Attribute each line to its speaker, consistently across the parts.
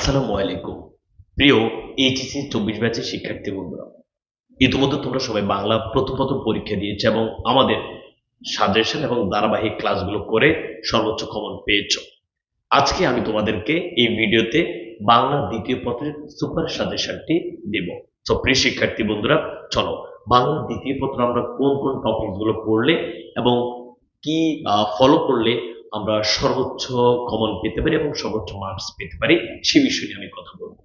Speaker 1: আসসালামু আলাইকুম। প্রিয় এইচএসসি চব্বিশ ব্যাচের শিক্ষার্থী বন্ধুরা, ইতিমধ্যে তোমরা সবাই বাংলা প্রথম প্রথম পরীক্ষা দিয়েছে এবং আমাদের সাজেশন এবং ধারাবাহিক ক্লাসগুলো করে সর্বোচ্চ কমন পেয়েছ। আজকে আমি তোমাদেরকে এই ভিডিওতে বাংলা দ্বিতীয় পত্রের সুপার সাজেশনটি দেব। তো প্রিয় শিক্ষার্থী বন্ধুরা, চলো, বাংলা দ্বিতীয় পত্র আমরা কোন কোন টপিকগুলো পড়লে এবং কি ফলো করলে আমরা সর্বোচ্চ কমন পেতে পারি এবং সর্বোচ্চ মার্কস পেতে পারি, সে বিষয়ে নিয়ে আমি কথা বলব।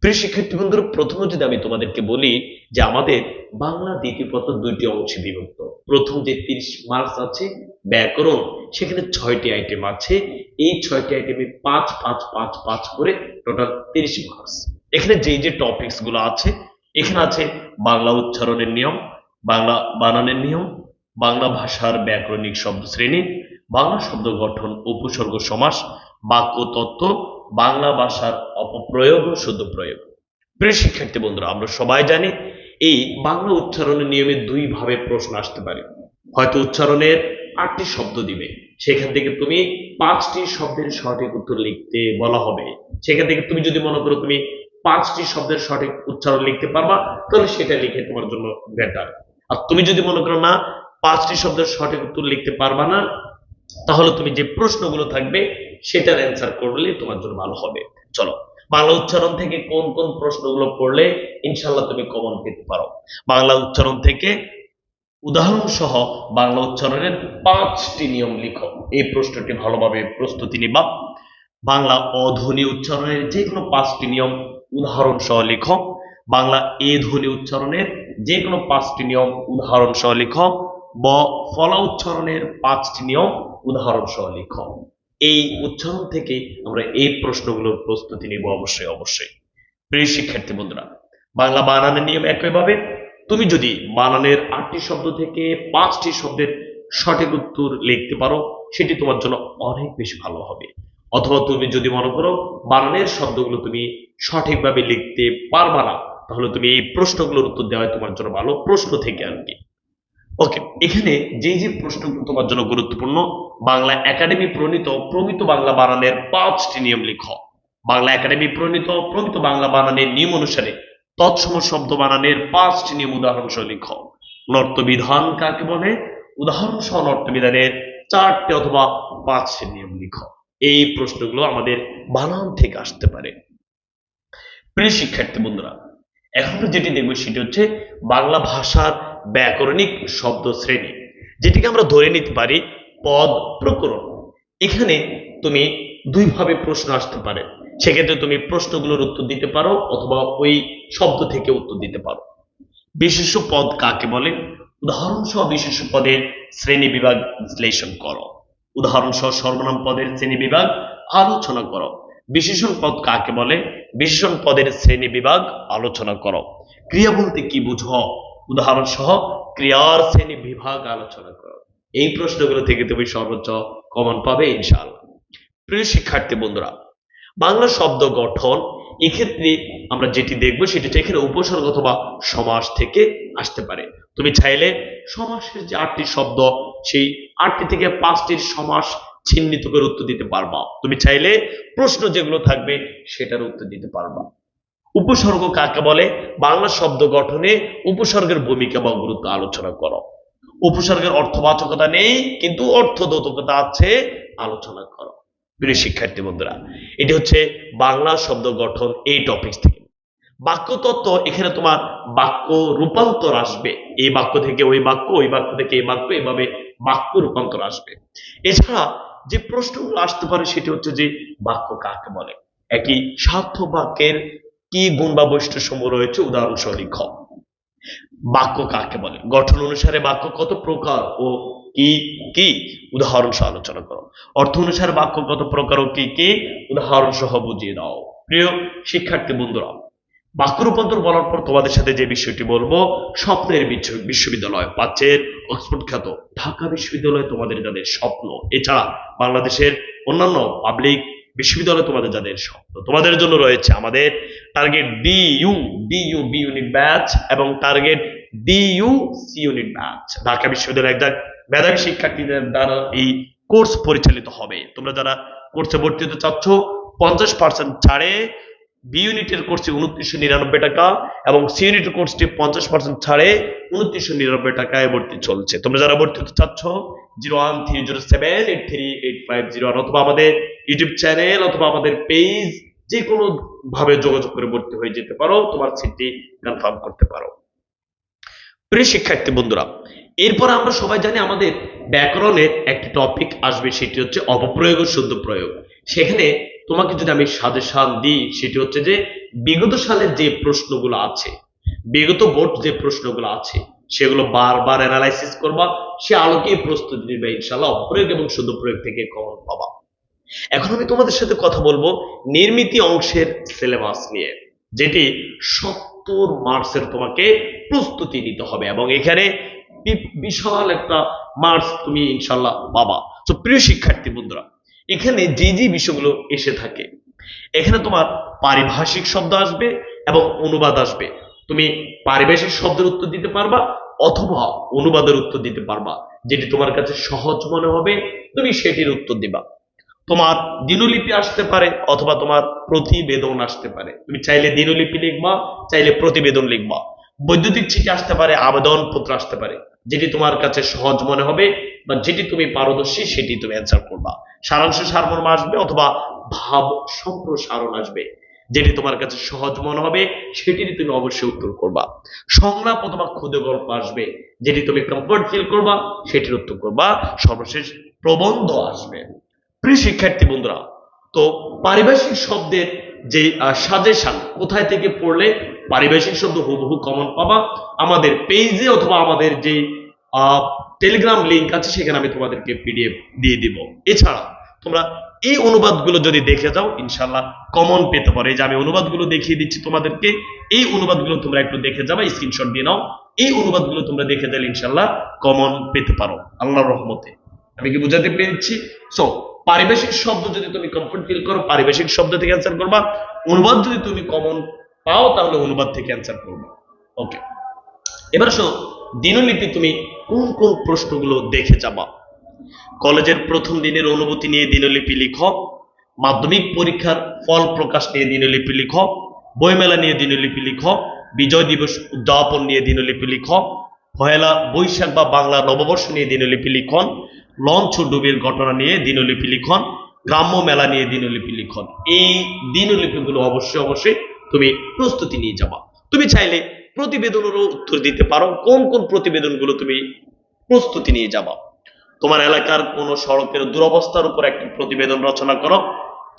Speaker 1: প্রিয় শিক্ষার্থী প্রথমে যদি আমি তোমাদেরকে বলি যে আমাদের বাংলা দ্বিতীয় পত্র দুইটি অংশে বিভক্ত। প্রথম যে তিরিশ মার্কস আছে, ব্যাকরণ, সেখানে ছয়টি আইটেম আছে। এই ছয়টি আইটেমে পাঁচ পাঁচ পাঁচ পাঁচ করে টোটাল তিরিশ মার্কস এখানে যে যে টপিকসগুলো আছে, এখানে আছে বাংলা উচ্চারণের নিয়ম, বাংলা বানানের নিয়ম, বাংলা ভাষার ব্যাকরণিক শব্দ শ্রেণি বাংলা শব্দ গঠন উপসর্গ সমাস, বাক্য তত্ত্ব, বাংলা ভাষার অপপ্রয়োগ ও শুদ্ধ প্রয়োগ। প্রিয় শিক্ষার্থী বন্ধুরা, আমরা সবাই জানি এই বাংলা উচ্চারণের নিয়মে দুই ভাবে প্রশ্ন আসতে পারে। হয়তো উচ্চারণের আটটি শব্দ দিবে, সেখান থেকে তুমি পাঁচটি শব্দের সঠিক উত্তর লিখতে বলা হবে। সেখান থেকে তুমি যদি মনে করো তুমি পাঁচটি শব্দের সঠিক উচ্চারণ লিখতে পারবা, তাহলে সেটা লিখে তোমার জন্য বেটার আর তুমি যদি মনে করো না পাঁচটি শব্দের সঠিক উত্তর লিখতে পারবা না তাহলে তুমি যে প্রশ্নগুলো থাকবে, সেটার অ্যান্সার করলে তোমার জন্য ভালো হবে। চলো, বাংলা উচ্চারণ থেকে কোন কোন প্রশ্নগুলো পড়লে ইনশাল্লাহ তুমি কমন পেতে পারো। বাংলা উচ্চারণ থেকে উদাহরণ সহ বাংলা উচ্চারণের পাঁচটি নিয়ম লিখো। এই প্রশ্নটি ভালোভাবে প্রস্তুতি নিবা। বাংলা অধ্বনি উচ্চারণের যে কোনো পাঁচটি নিয়ম উদাহরণ সহ লিখো। বাংলা এ ধ্বনি উচ্চারণের যে কোনো পাঁচটি নিয়ম উদাহরণ সহ লিখো। ব ফলা উচ্চারণের পাঁচটি নিয়ম উদাহরণ সহ লিখো। এই উচ্চারণ থেকে আমরা এই প্রশ্নগুলোর প্রস্তুতি নিব অবশ্যই অবশ্যই। প্রিয় শিক্ষার্থী বন্ধুরা, বাংলা বানানের নিয়ম একইভাবে। তুমি যদি বানানের আটটি শব্দ থেকে পাঁচটি শব্দের সঠিক উত্তর লিখতে পারো, সেটি তোমার জন্য অনেক বেশি ভালো হবে। অথবা তুমি যদি মনে করো বানানের শব্দগুলো তুমি সঠিকভাবে লিখতে পারবা না, তাহলে তুমি এই প্রশ্নগুলোর উত্তর দেওয়াই তোমার জন্য ভালো প্রশ্ন থেকে আর কি ওকে এখানে যে যে প্রশ্নগুলো তোমার জন্য গুরুত্বপূর্ণ, বাংলা একাডেমি প্রণীত প্রমিত বাংলা বানানের পাঁচটি নিয়ম লিখ। বাংলা একাডেমি প্রণীত প্রমিত বাংলা বানানের নিয়ম অনুসারে তৎসম শব্দ বানানের পাঁচটি নিয়ম উদাহরণ সহ লিখ নর্তবিধান কাকে বলে? উদাহরণ সহ নর্তবিধানের চারটে অথবা পাঁচটি নিয়ম লিখ। এই প্রশ্নগুলো আমাদের বানান থেকে আসতে পারে। প্রিয় শিক্ষার্থী বন্ধুরা, এখন যেটি দেখব সেটি হচ্ছে বাংলা ভাষার ব্যাকরণিক শব্দ শ্রেণি যেটিকে আমরা ধরে নিতে পারি পদ প্রকরণ। এখানে তুমি দুইভাবে প্রশ্ন আসতে পারে। সেক্ষেত্রে তুমি প্রশ্নগুলোর উত্তর দিতে পারো অথবা ওই শব্দ থেকে উত্তর দিতে পারো। বিশেষ পদ কাকে বলে? উদাহরণ সহ বিশেষ পদের শ্রেণি বিভাগ বিশ্লেষণ করো। উদাহরণ সহ সর্বনাম পদের শ্রেণি বিভাগ আলোচনা করো। বিশেষণ পদ কাকে বলে? বিশেষণ পদের শ্রেণি বিভাগ আলোচনা করো। ক্রিয়া বলতে কি বুঝো? উদাহরণ সহ ক্রিয়ার শ্রেণি বিভাগ আলোচনা করো। এই প্রশ্নগুলো থেকে তুমি সর্বোচ্চ কমন পাবে ইনশাআল্লাহ। প্রিয় শিক্ষার্থী বন্ধুরা, বাংলা শব্দ গঠন, এক্ষেত্রে আমরা যেটি দেখব সেটি এখানে উপসর্গ অথবা সমাস থেকে আসতে পারে। তুমি চাইলে সমাসের যে আটটি শব্দ, সেই আটটি থেকে পাঁচটির সমাস চিহ্নিত করে উত্তর দিতে পারবা। তুমি চাইলে প্রশ্ন যেগুলো থাকবে সেটার উত্তর দিতে পারবা। উপসর্গ কাকে বলে? বাংলা শব্দ গঠনে উপসর্গের ভূমিকা বা গুরুত্ব আলোচনা করো। উপসর্গের অর্থবাচকতা নেই, কিন্তু অর্থদৌতকতা আছে, আলোচনা করো। প্রিয় শিক্ষার্থী বন্ধুরা, এটি হচ্ছে বাংলা শব্দ গঠন এই টপিক থেকে। বাক্য তত্ত্ব এখানে তোমার বাক্য রূপান্তর আসবে। এই বাক্য থেকে ওই বাক্য ওই বাক্য থেকে এই বাক্য, এভাবে বাক্য রূপান্তর আসবে। এছাড়া যে প্রশ্নগুলো আসতে পারে, সেটি হচ্ছে যে বাক্য কাকে বলে? একই স্বার্থ বাক্যের কি গুণ বা বৈশিষ্ট্য সমূহ রয়েছে? উদাহরণসহ লিখ। বাক্য কাকে বলে? গঠন অনুসারে বাক্য কত প্রকার ও কি কি? উদাহরণ সহ আলোচনা করো। অর্থ অনুসারে বাক্য কত প্রকার ও কি কি? উদাহরণ সহ বুঝিয়ে দাও। প্রিয় শিক্ষার্থী বন্ধুরা, বাক্য রূপান্তর বলার পর তোমাদের সাথে যে বিষয়টি বলব, স্বপ্নের বিশ্ব- বিশ্ববিদ্যালয় পাচ্ছের অক্সফোর্ড খ্যাত ঢাকা বিশ্ববিদ্যালয় তোমাদের যাদের স্বপ্ন। এছাড়া বাংলাদেশের অন্যান্য পাবলিক বিশ্ববিদ্যালয় তোমাদের যাদের স্বপ্ন তোমাদের জন্য রয়েছে আমাদের target D U D U B unit batch এবং target D U C unit batch Dhaka বিশ্ববিদ্যালয়ের একজন মেধাবী শিক্ষার্থীদের দ্বারা এই কোর্স পরিচালিত হবে। তোমরা যারা কোর্সে ভর্তি হতে চাচ্ছ, পঞ্চাশ পার্সেন্ট ছাড়ে বি ইউনিটের কোর্সটি উনত্রিশশো নিরানব্বই টাকা এবং সি ইউনিটের কোর্সটি পঞ্চাশ পার্সেন্ট ছাড়ে উনত্রিশশো নিরানব্বই টাকায় ভর্তি চলছে। তোমরা যারা ভর্তি হতে চাচ্ছ zero one three zero seven eight three eight five zero one অথবা আমাদের ইউটিউব চ্যানেল অথবা আমাদের পেজ যে কোনো ভাবে যোগাযোগ করে ভর্তি হয়ে যেতে পারো, তোমার সিটটি কনফার্ম করতে পারো। প্রিয় শিক্ষার্থী বন্ধুরা, এরপর আমরা সবাই জানি আমাদের ব্যাকরণের একটি টপিক আসবে, সেটি হচ্ছে অপপ্রয়োগ ও শুদ্ধ প্রয়োগ। সেখানে তোমাকে যদি আমি সাজেশন দিই, সেটি হচ্ছে যে বিগত সালের যে প্রশ্নগুলো আছে, বিগত বোর্ড যে প্রশ্নগুলো আছে, সেগুলো বারবার অ্যানালাইসিস করবা, সে আলোকে প্রস্তুতি নিবে ইনশাল্লাহ অপ্রয়োগ এবং শুদ্ধ প্রয়োগ থেকে কমন পাবা। এখন আমি তোমাদের সাথে কথা বলব নির্মিতি অংশের সিলেবাস নিয়ে, যেটি সত্তর মার্কসের তোমাকে প্রস্তুতি নিতে হবে এবং এখানে বিশাল একটা মার্কস তুমি ইনশাল্লাহ পাবা। তো প্রিয় শিক্ষার্থী বন্ধুরা, এখানে যে যে বিষয়গুলো এসে থাকে, এখানে তোমার পারিভাষিক শব্দ আসবে এবং অনুবাদ আসবে। তুমি পারিভাষিক শব্দের উত্তর দিতে পারবা অথবা অনুবাদের উত্তর দিতে পারবা। যেটি তোমার কাছে সহজ মনে হবে, তুমি সেটির উত্তর দিবা। তোমার দিনলিপি আসতে পারে অথবা তোমার প্রতিবেদন আসতে পারে। তুমি চাইলে দিনলিপি লিখবা, চাইলে প্রতিবেদন লিখবা। বৈদ্যুতিক চিঠি আসতে পারে আবেদন পত্র আসতে পারে। যেটি তোমার কাছে সহজ মনে হবে বা যেটি তুমি পারদর্শী সেটি তুমি অ্যান্সার করবা। সারাংশ সারমর্ম আসবে অথবা ভাব সম্প্রসারণ আসবে। যেটি তোমার কাছে সহজ মনে হবে, সেটিরই তুমি অবশ্যই উত্তর করবা। সংলাপ অথবা ক্ষুদে গল্প আসবে, যেটি তুমি কমফোর্ট ফিল করবা, সেটির উত্তর করবা। সর্বশেষ প্রবন্ধ আসবে। প্রিয় শিক্ষার্থী বন্ধুরা, তো পারিভাষিক শব্দের যে সাজেশন কোথায় থেকে পড়লে পারিভাষিক শব্দ হুবহু কমন পাবা? আমাদের পেজে অথবা আমাদের যে টেলিগ্রাম লিংক আছে, সেখানে আমি তোমাদেরকে পিডিএফ দিয়ে দিব। এছাড়া তোমরা এই অনুবাদগুলো যদি দেখে যাও ইনশাল্লাহ কমন পেতে পারো। এই যে আমি অনুবাদগুলো দেখিয়ে দিচ্ছি তোমাদেরকে, এই অনুবাদগুলো তোমরা একটু দেখে যাবা স্ক্রিনশট দিয়ে নাও। এই অনুবাদগুলো তোমরা দেখে গেলে ইনশাল্লাহ কমন পেতে পারো, আল্লাহর রহমতে। আমি কি বুঝাতে পেরেছি? সো পারিভাষিক শব্দ যদি তুমি কমফোর্ট ফিল করো পারিবেশিক শব্দ থেকে অ্যান্সার করবা। অনুবাদ যদি তুমি কমন পাও, তাহলে অনুবাদ থেকে অ্যান্সার করবা। ওকে এবার আসো, দিনলিপি তুমি কোন কোন প্রশ্নগুলো দেখে যাবা? কলেজের প্রথম দিনের অনুভূতি নিয়ে দিনলিপি লিখো, মাধ্যমিক পরীক্ষার ফল প্রকাশ নিয়ে দিনলিপি লিখো, বইমেলা নিয়ে দিনলিপি লিখো, বিজয় দিবস উদযাপন নিয়ে দিনলিপি লিখো, পহেলা বৈশাখ বা বাংলা নববর্ষ নিয়ে দিনলিপি লিখন লঞ্চ ডুবির ঘটনা নিয়ে দিনলিপি লিখন, গ্রাম্য মেলা নিয়ে দিনলিপি লিখন। এই দিনলিপিগুলো অবশ্যই অবশ্যই তুমি প্রস্তুতি নিয়ে যাবা। তুমি চাইলে প্রতিবেদনেরও উত্তর দিতে পারো, কোন কোন প্রতিবেদনগুলো তুমি প্রস্তুতি নিয়ে যাবা। তোমার এলাকার কোন সড়কের দুরবস্থার উপর একটি প্রতিবেদন রচনা করো।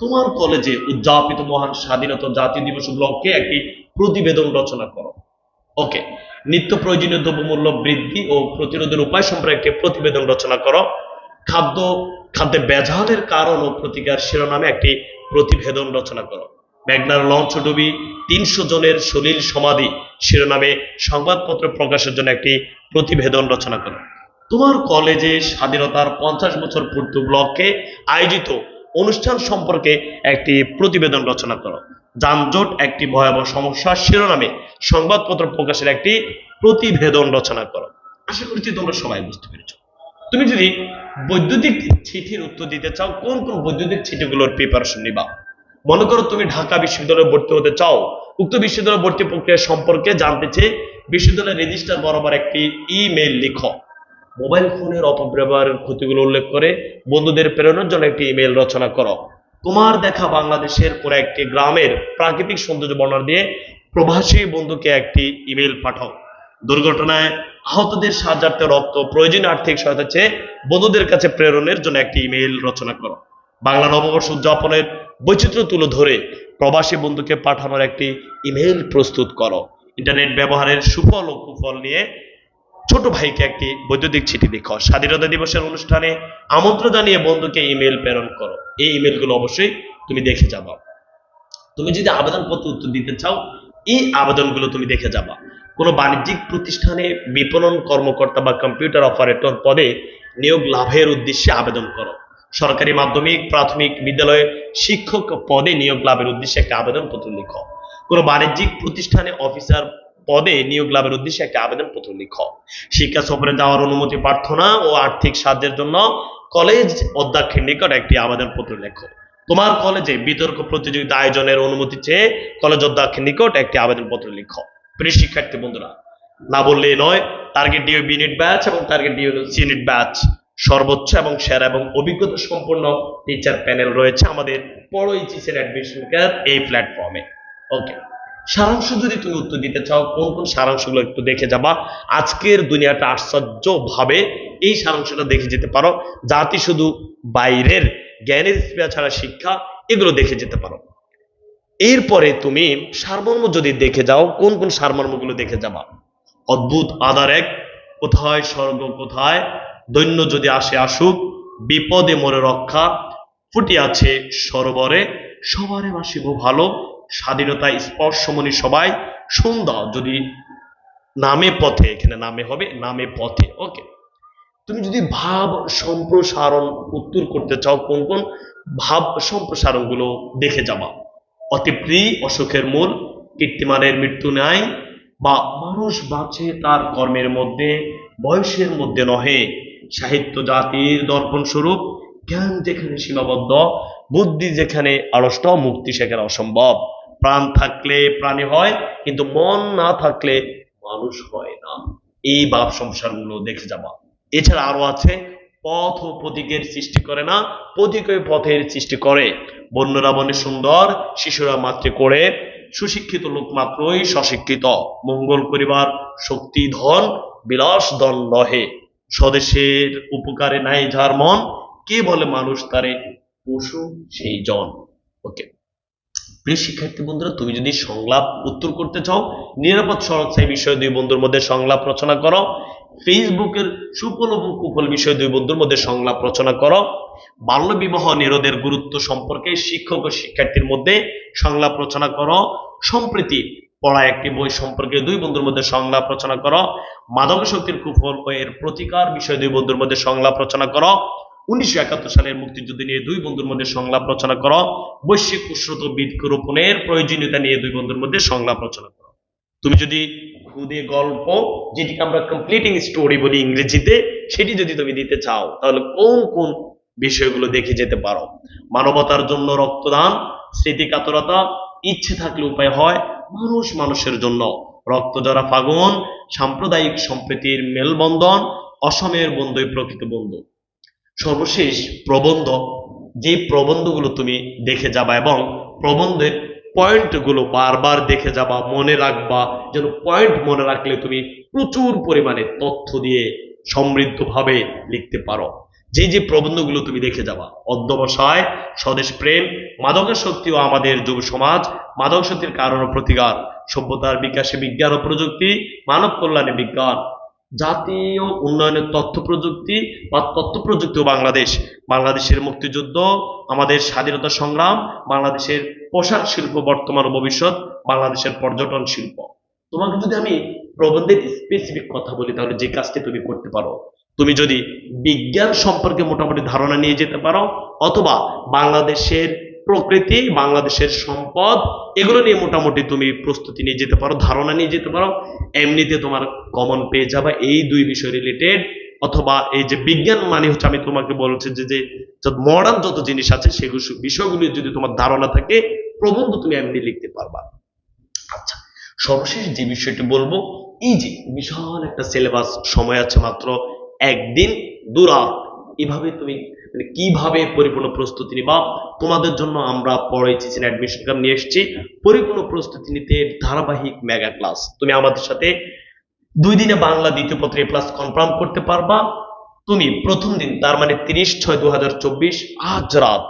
Speaker 1: তোমার কলেজে উদযাপিত মহান স্বাধীনতা জাতীয় দিবস উপলক্ষে একটি প্রতিবেদন রচনা করো। ওকে নিত্য প্রয়োজনীয় দ্রব্যমূল্য বৃদ্ধি ও প্রতিরোধের উপায় সম্পর্কে একটি প্রতিবেদন রচনা করো। খাদ্য, খাদ্যে বেজালের কারণ ও প্রতিকার শিরোনামে একটি প্রতিবেদন রচনা করো। মেঘনার লঞ্চ ডুবি তিনশো জনের সলিল সমাধি শিরোনামে সংবাদপত্র প্রকাশের জন্য একটি প্রতিবেদন রচনা করো। তোমার কলেজে স্বাধীনতার পঞ্চাশ বছর পূর্তি ব্লকে আয়োজিত অনুষ্ঠান সম্পর্কে একটি প্রতিবেদন রচনা করো। যানজট একটি ভয়াবহ সমস্যা শিরোনামে সংবাদপত্র প্রকাশের একটি প্রতিবেদন রচনা করো। আশা করছি তোমরা সবাই বুঝতে পেরেছ। তুমি যদি বৈদ্যুতিক চিঠির উত্তর দিতে চাও, কোন কোন বৈদ্যুতিক চিঠিগুলোর প্রিপারেশন নিবা? মনে করো তুমি ঢাকা বিশ্ববিদ্যালয়ে ভর্তি হতে চাও। উক্ত বিশ্ববিদ্যালয় ভর্তি প্রক্রিয়া সম্পর্কে জানতে চেয়ে বিশ্ববিদ্যালয়ের রেজিস্টার বরাবর একটি ইমেল লিখো। মোবাইল ফোনের অপব্যবহারের ক্ষতিগুলো উল্লেখ করে বন্ধুদের প্রেরণার জন্য একটি ইমেল রচনা করো। তোমার দেখা বাংলাদেশের কোন একটি গ্রামের প্রাকৃতিক সৌন্দর্য বর্ণনা দিয়ে প্রবাসী বন্ধুকে একটি ইমেল পাঠাও। দুর্ঘটনায় আহতদের সাহায্যার্থে রক্ত, প্রয়োজনীয় আর্থিক সহায়তা চেয়ে বন্ধুদের কাছে প্রেরণের জন্য একটি ইমেল রচনা করো। বাংলা নববর্ষ উদযাপনের বৈচিত্র্য তুলে ধরে প্রবাসী বন্ধুকে পাঠানোর একটি ইমেল প্রস্তুত করো। ইন্টারনেট ব্যবহারের সুফল ও কুফল নিয়ে ছোট ভাইকে একটি বৈদ্যুতিক চিঠি লিখো। স্বাধীনতা দিবসের অনুষ্ঠানে আমন্ত্রণ জানিয়ে বন্ধুকে ইমেল প্রেরণ করো। এই ইমেলগুলো অবশ্যই তুমি দেখে যাবা। তুমি যদি আবেদনপত্র উত্তর দিতে চাও, এই আবেদনগুলো তুমি দেখে যাবা। কোনো বাণিজ্যিক প্রতিষ্ঠানে বিপণন কর্মকর্তা বা কম্পিউটার অপারেটর পদে নিয়োগ লাভের উদ্দেশ্যে আবেদন করো। সরকারি মাধ্যমিক, প্রাথমিক বিদ্যালয়ে শিক্ষক পদে নিয়োগ লাভের উদ্দেশ্যে একটা আবেদনপত্র লিখো। কোনো বাণিজ্যিক প্রতিষ্ঠানে অফিসার পদে নিয়োগ লাভের উদ্দেশ্যে একটা আবেদনপত্র লিখো। শিক্ষা সফরে যাওয়ার অনুমতি প্রার্থনা ও আর্থিক সাহায্যের জন্য কলেজ অধ্যক্ষের নিকট একটি আবেদনপত্র লেখো। তোমার কলেজে বিতর্ক প্রতিযোগিতা আয়োজনের অনুমতি চেয়ে কলেজ অধ্যক্ষের নিকট একটি আবেদনপত্র লিখো। প্রিয় শিক্ষার্থী বন্ধুরা, না বললেই নয় target D U B unit batch এবং target D U C unit batch সর্বোচ্চ এবং সেরা এবং অভিজ্ঞতা সম্পন্ন টিচার প্যানেল রয়েছে আমাদের পড়ো এইচএসের অ্যাডমিশন কেয়ার এই প্ল্যাটফর্মে ওকে সারাংশ যদি তুমি উত্তর দিতে চাও, কোন কোন সারাংশগুলো একটু দেখে যাবা। আজকের দুনিয়াটা আশ্চর্য ভাবে এই সারাংশটা দেখে যেতে পারো। জাতি শুধু বাইরের জ্ঞানের স্পৃহা ছাড়া শিক্ষা, এগুলো দেখে যেতে পারো। এরপরে তুমি সারমর্ম যদি দেখে যাও, কোন কোন সারমর্মগুলো দেখে যাবা? অদ্ভুত আদার এক, কোথায় স্বর্গ, কোথায়? দৈন্য যদি আসে আসুক, বিপদে মরে রক্ষা, ফুটি আছে সরোবরে, সবারে বাসিব ভালো স্বাধীনতায় স্পর্শমণি সবাই সুন্দর, যদি নামে পথে, এখানে নামে হবে, নামে পথে, ওকে। তুমি যদি ভাব সম্প্রসারণ উত্তর করতে চাও, কোন কোন ভাব সম্প্রসারণগুলো দেখে যাবা। অতিপ্রিয় অসুখের মূল, কীর্তিমানের মৃত্যু নাই, বা মানুষ বাঁচে তার কর্মের মধ্যে, বয়সের মধ্যে নহে। সাহিত্য জাতির দর্পণ স্বরূপ, জ্ঞান যেখানে সীমাবদ্ধ, বুদ্ধি যেখানে আড়ষ্ট, মুক্তি সেখানে অসম্ভব। প্রাণ থাকলে প্রাণী হয়, কিন্তু মন না থাকলে মানুষ হয় না। এই ভাব সংসারগুলো দেখে যাবা। এছাড়া আরও আছে, পথ ও প্রতীকের সৃষ্টি করে না, প্রতীক ও পথের সৃষ্টি করে। বন্যরা বনে সুন্দর, শিশুরা মাত্রে করে, সুশিক্ষিত লোক মাত্রই সশিক্ষিত। মঙ্গল করিবার শক্তি, ধন, বিলাস, ধন নহে স্বদেশের উপকারে নাই যার মন, কে বলে মানুষ তারে পশু, সেই জন। ওকে। প্রিয় শিক্ষার্থী বন্ধুরা, তুমি যদি সংলাপ উত্তর করতে চাও, নিরাপদ সড়ক চাই বিষয় দুই বন্ধুর মধ্যে সংলাপ রচনা করো। ফেসবুকের সুফল ও কুফল বিষয় দুই বন্ধুর মধ্যে সংলাপ রচনা করো। বাল্য বিবাহ নিরোধের গুরুত্ব সম্পর্কে শিক্ষক ও শিক্ষার্থীর মধ্যে সংলাপ রচনা করো। সম্প্রতি পড়া একটি বই সম্পর্কে দুই বন্ধুর মধ্যে সংলাপ রচনা করো। মাদক শক্তির কুফল ও এর প্রতিকার বিষয়ে দুই বন্ধুর মধ্যে সংলাপ রচনা করো। উনিশশো একাত্তর সালের মুক্তিযুদ্ধ নিয়ে দুই বন্ধুর মধ্যে সংলাপ রচনা করো। বৈশ্বিক উষ্ণত বৃক্ষরোপণের প্রয়োজনীয়তা নিয়ে দুই বন্ধুর মধ্যে সংলাপ রচনা করো। তুমি যদি খুদে গল্প, যেটিকে আমরা কমপ্লিটিং স্টোরি বলি ইংরেজিতে, সেটি যদি তুমি দিতে চাও, তাহলে কোন কোন বিষয়গুলো দেখে যেতে পারো? মানবতার জন্য রক্তদান, স্মৃতিকাতরতা, ইচ্ছে থাকলে উপায় হয় মানুষ মানুষের জন্য। রক্তজরা ফাগুন, সাম্প্রদায়িক সম্প্রীতির মেলবন্ধন, অসমের বন্ধুই প্রকৃত বন্ধু। সর্বশেষ প্রবন্ধ যে প্রবন্ধগুলো তুমি দেখে যাবা এবং প্রবন্ধের পয়েন্টগুলো বারবার দেখে যাবা, মনে রাখবা, যেন পয়েন্ট মনে রাখলে তুমি প্রচুর পরিমাণে তথ্য দিয়ে সমৃদ্ধভাবে লিখতে পারো। যে যে প্রবন্ধগুলো তুমি দেখে যাবা, অধ্যবসায়, স্বদেশ প্রেম, মাদকাসক্তি ও আমাদের যুব সমাজ, মাদকাসক্তির কারণ ও প্রতিকার, সভ্যতার বিকাশে বিজ্ঞান ও প্রযুক্তি, মানব কল্যাণে বিজ্ঞান জাতীয় উন্নয়নের তথ্য প্রযুক্তি বা তথ্য প্রযুক্তি বাংলাদেশ। বাংলাদেশের মুক্তিযুদ্ধ, আমাদের স্বাধীনতা সংগ্রাম, বাংলাদেশের পোশাক শিল্প, বর্তমান ভবিষ্যৎ, বাংলাদেশের পর্যটন শিল্প। তোমাকে যদি আমি প্রবন্ধের স্পেসিফিক কথা বলি, তাহলে যে কাজটি তুমি করতে পারো, তুমি যদি বিজ্ঞান সম্পর্কে মোটামুটি ধারণা নিয়ে যেতে পারো, অথবা বাংলাদেশের প্রকৃতি, বাংলাদেশের সম্পদ, এগুলো নিয়ে মোটামুটি তুমি প্রস্তুতি নিয়ে যেতে পারো, ধারণা নিয়ে যেতে পারো। এমনিতে তোমার কমন পেয়ে যাবে এই দুই বিষয় রিলেটেড অথবা এই যে বিজ্ঞান মানে হচ্ছে আমি তোমাকে বলছি যে যে মডার্ন যত জিনিস আছে সেগুলো বিষয়গুলি যদি তোমার ধারণা থাকে, প্রবন্ধ তুমি এমনি লিখতে পারবা। আচ্ছা সর্বশেষ যে বিষয়টি বলব, এই যে বিশাল একটা সিলেবাস সময় আছে মাত্র একদিন, দুরাত। এভাবে তুমি মানে কীভাবে পরিপূর্ণ প্রস্তুতি নিবা, তোমাদের জন্য আমরা পড়াইছি অ্যাডমিশন কার্ড নিয়ে এসেছি। পরিপূর্ণ প্রস্তুতি নিতে ধারাবাহিক মেগা ক্লাস তুমি আমাদের সাথে দুই দিনে বাংলা দ্বিতীয় পত্রে প্লাস কনফার্ম করতে পারবা। তুমি প্রথম দিন, তার মানে তিরিশ ছয় দু আজ রাত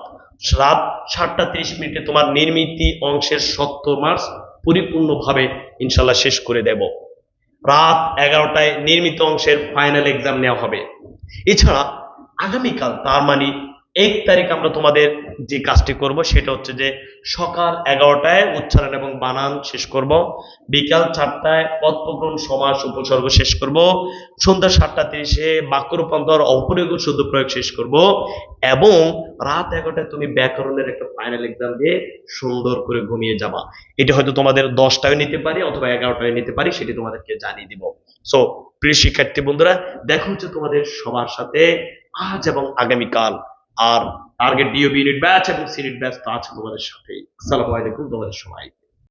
Speaker 1: রাত সাতটা তিরিশ মিনিটে তোমার নির্মিতি অংশের সত্তর মার্কস পরিপূর্ণভাবে ইনশাল্লাহ শেষ করে দেব। রাত এগারোটায় নির্মিত অংশের ফাইনাল এক্সাম নেওয়া হবে। এছাড়া আগামীকাল, তার মানে এক তারিখ আমরা তোমাদের যে কাজটি করব সেটা হচ্ছে যে সকাল এগারোটায় উচ্চারণ এবং বানান শেষ করব, বিকাল চারটায় পদ প্রকরণ সমাস উপসর্গ শেষ করব, সন্ধ্যা সাতটা তিরিশে বাক্য রূপান্তর অপরিগ শুদ্ধ প্রয়োগ শেষ করব এবং রাত এগারোটায় তুমি ব্যাকরণের একটা ফাইনাল এক্সাম দিয়ে সুন্দর করে ঘুমিয়ে যাবা। এটি হয়তো তোমাদের দশটায় নিতে পারি অথবা এগারোটায় নিতে পারি, সেটি তোমাদেরকে জানিয়ে দিব। সো প্রিয় শিক্ষার্থী বন্ধুরা, দেখো হচ্ছে তোমাদের সবার সাথে আজ এবং আগামীকাল আর target D U B unit batch এবং সিনিট ব্যাচ তো আছে তোমাদের সাথে আসসালামু আলাইকুম, তোমাদের সবাই